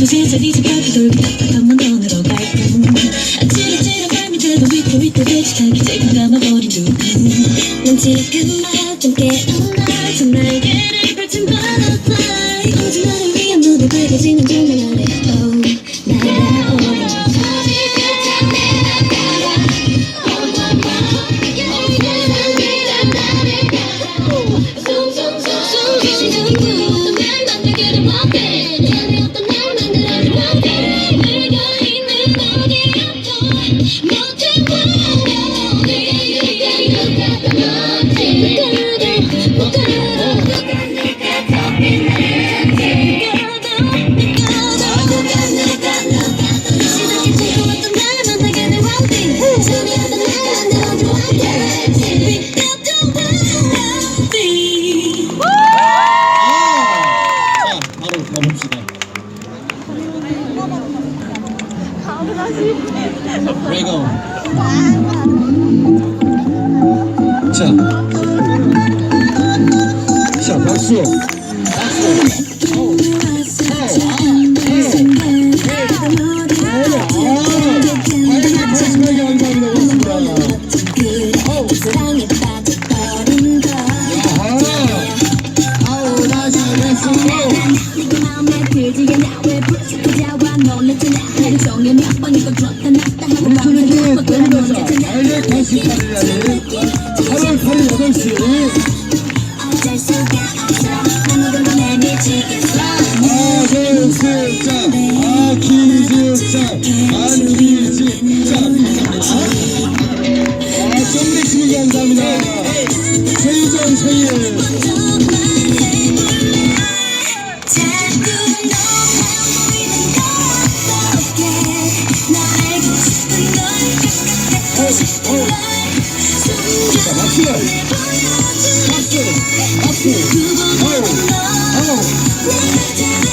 하루 세자리지 바퀴 돌고 답답한 눈으로 갈고 아찔아찔한 밤이 돼도 위태 위태 배치하기 찔끔 감아버린 두눈 난 지금 막좀 깨어나 좀 날개를 펼친 butterfly 오직 나를 위한 무대 밝아지는 조명 자, 박수. 네. 언제쯤 알게 간식하리라니. 8월 8일 8시. 키즈, 자. 아, 정대식이 감사합니다. 최유정 생일. 박수. 박수. 박수. 아우, 아우.